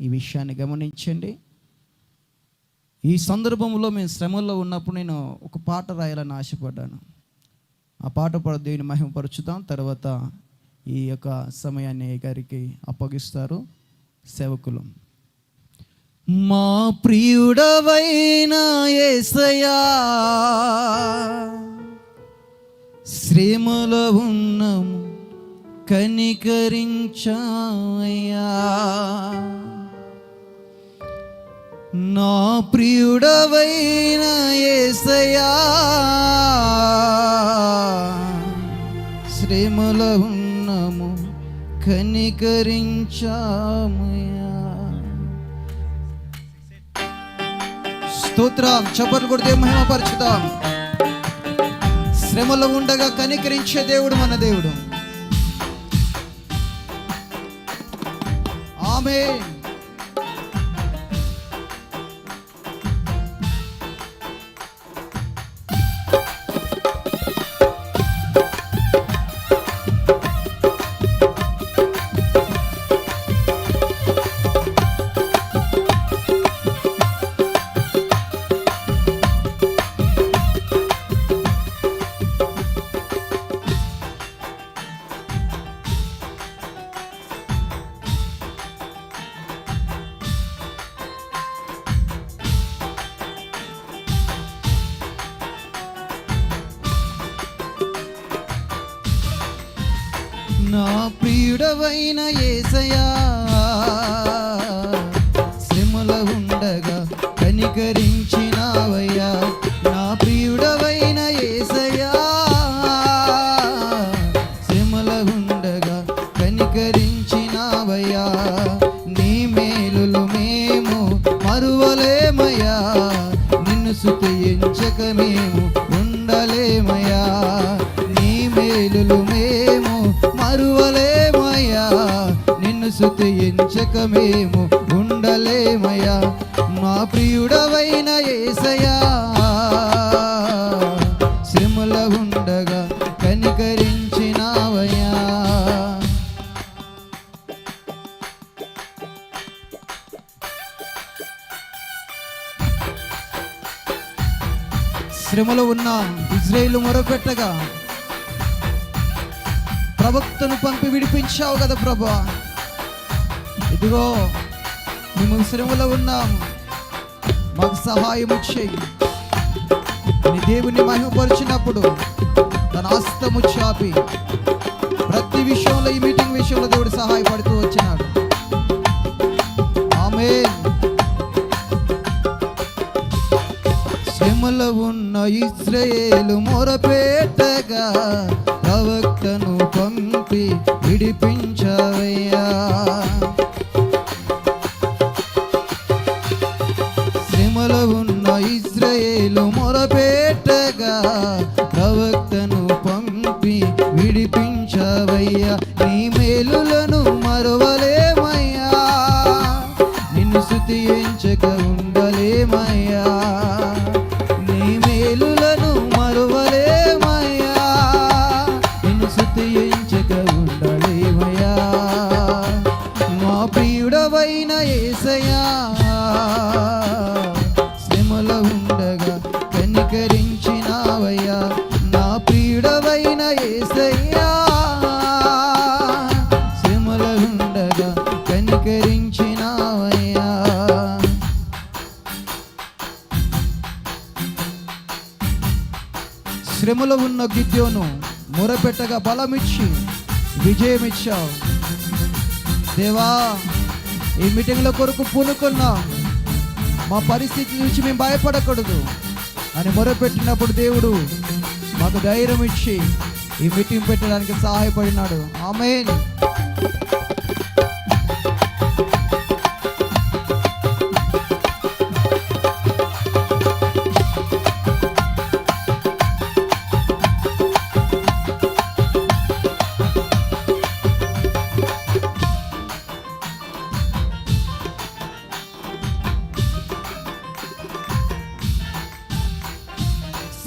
ఈ విషయాన్ని గమనించండి. ఈ సందర్భంలో మేము శ్రమల్లో ఉన్నప్పుడు నేను ఒక పాట రాయాలని ఆశపడ్డాను. ఆ పాట పాడ దేవుని మహిమపరుచుదాం. తర్వాత ఈ యొక్క సమయాన్ని గారికి అప్పగిస్తారు సేవకులు. మా ప్రియుడవైన ఏసయా శ్రమలో ఉన్నాము కనికరించాయా నా ప్రియుడవైన ఏసయా శ్రమలో ఉన్నము కనికరించామయ్యా. స్తోత్రం చప్పట్లు కొడితే మహిమపరచుతాం. శ్రమలో ఉండగా కనికరించే దేవుడు మన దేవుడు. ఆమె నా ప్రియుడవైన ఏసయా శ్రమల ఉండగా కనికరించినావయ్యా. నా ప్రియుడవైన ఏసయా శ్రమల ఉండగా కనికరించినావయ్యా. నీ మేలులు మేము మరువలేమయ్యా. నిన్ను స్తుతించక మేము ఉండలేమయ్యా. స్తుతించక మేము ఉండలేమయ్యా. మా ప్రియుడవైన ఏసయా శ్రమల ఉండగా కనికరించినావయ్యా. శ్రమలో ఉన్న ఇజ్రాయిల్ మొరపెట్టగా ప్రవక్తను పంపి విడిపించావు కదా ప్రభా. ఇదిగో మేము శ్రమలో ఉన్నాము మాకు సహాయం చేయి. నీ దేవుని మహిమపరిచినప్పుడు తన హస్తము చాపి ప్రతి విషయంలో ఈ మీటింగ్ విషయంలో దేవుడు సహాయపడుతూ వచ్చినాడు. ఆమె శ్రమలో ఉన్న ఇస్రాయేలు మొరపేటగా ప్రవక్తను పంపి విడిపించవయ్యా. విడిపించవయ్యా నీ మేలులను మరవలేమయ్యా. నిన్ను స్తుతించక ఉండలేమయ్యా. నీ మేలులను మరవలేమయ్యా. నిన్ను స్తుతించక ఉండలేమయ్యా. మా ప్రియుడవైన యేసయ్యా శ్రమలో ఉన్న గిద్యోను మొరపెట్టగా బలమిచ్చి విజయమిచ్చావు. దేవా ఈ మీటింగ్ల కొరకు పూనుకున్నాం. మా పరిస్థితి నుంచి మేము భయపడకూడదు అని మొరపెట్టినప్పుడు దేవుడు మాకు ధైర్యం ఇచ్చి ఈ మీటింగ్ పెట్టడానికి సహాయపడినాడు. ఆమె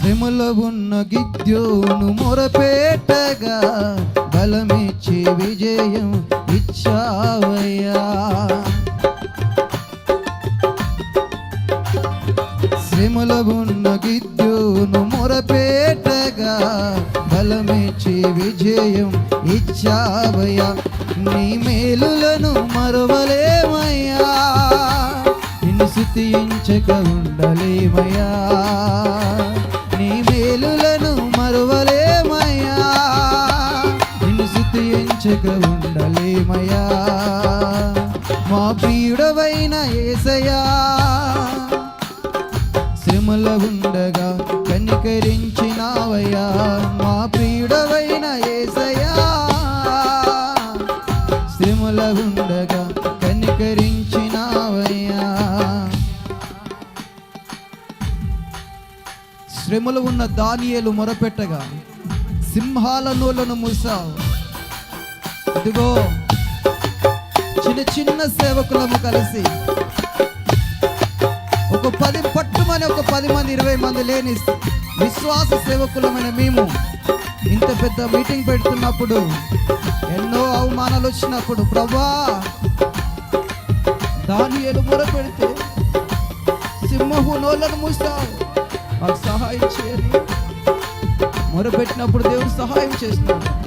ప్రేమల ఉన్న గిద్యోను మొరపేటగా బలమిచ్చి విజయం ఇచ్చావయ్యా. శ్రమల ఉన్న గిద్యోను మొరపేటగా బలమిచ్చి విజయం ఇచ్చావయ్యా. నీ మేలులను మరవలేమయ్యా. నిన్ను స్థుతించక ఉండలేమయ్యా. ప్రియుడవైన ఏసయా శ్రమల ఉండగా కనికరించినావయ్యా. మా ప్రియుడవైన ఏసయా శ్రమల ఉండగా కనికరించినావయ్యా. శ్రమలు ఉన్న దానియలు మొరపెట్టగా సింహాల నూలను మూసావు. ఇదిగో చిన్న చిన్న సేవకులము కలిసి ఒక పది పట్టుమని ఒక పది మంది ఇరవై మంది లేని విశ్వాస సేవకులమైన మేము ఇంత పెద్ద మీటింగ్ పెడుతున్నప్పుడు ఎన్నో అవమానాలు వచ్చినప్పుడు ప్రభా దాని ఎలుముర పెడితే సింహము నోళ్ళను మూస్తావు. మాకు సహాయం చేయాలి మొరపెట్టినప్పుడు దేవుడు సహాయం చేస్తున్నాడు.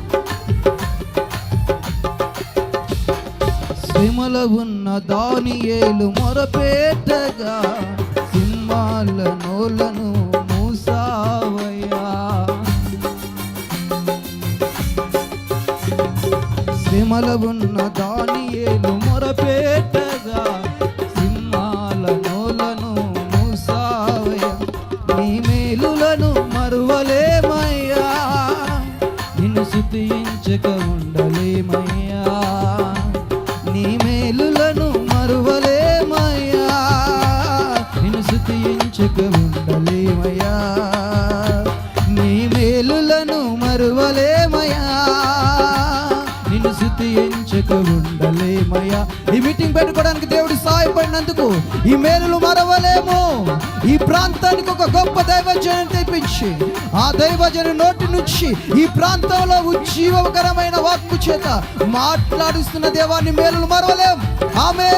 శ్రమల ఉన్న దాని ఏలు మొరపేటగా సింహాల నోలను మూసావయ్యా. శ్రమల ఉన్న దాని ఏలు మొరపేటగా సింహాల నోలను మూసావయ్యా. నీ మేలులను మరువలేమయ్యా. నిన్ను శుతించక నీ మేలులను మరువలేమయా నిన్ను శుతించక ఉండలేమయా ఈ మీటింగ్ పెట్టుకోవడానికి దేవుడు సహాయపడినందుకు ఈ మేలులు మరవలేము. ఈ ప్రాంతానికి ఒక గొప్ప దైవజనం తెప్పించి ఆ దైవజన నోటి నుంచి ఈ ప్రాంతంలో ఉజ్జీవకరమైన వాక్కు చేత మాట్లాడుస్తున్న దేవాన్ని మేలులు మరవలేం. ఆమె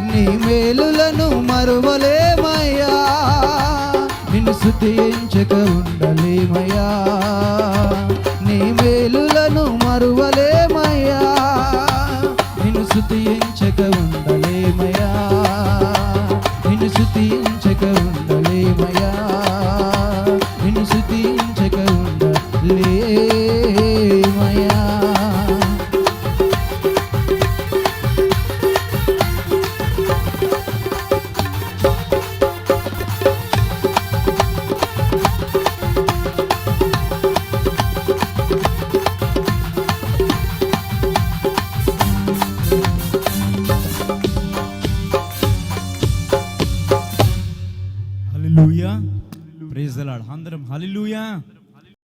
నీ మేలులను మరువలేమయ్యా. నిన్ను శుతించక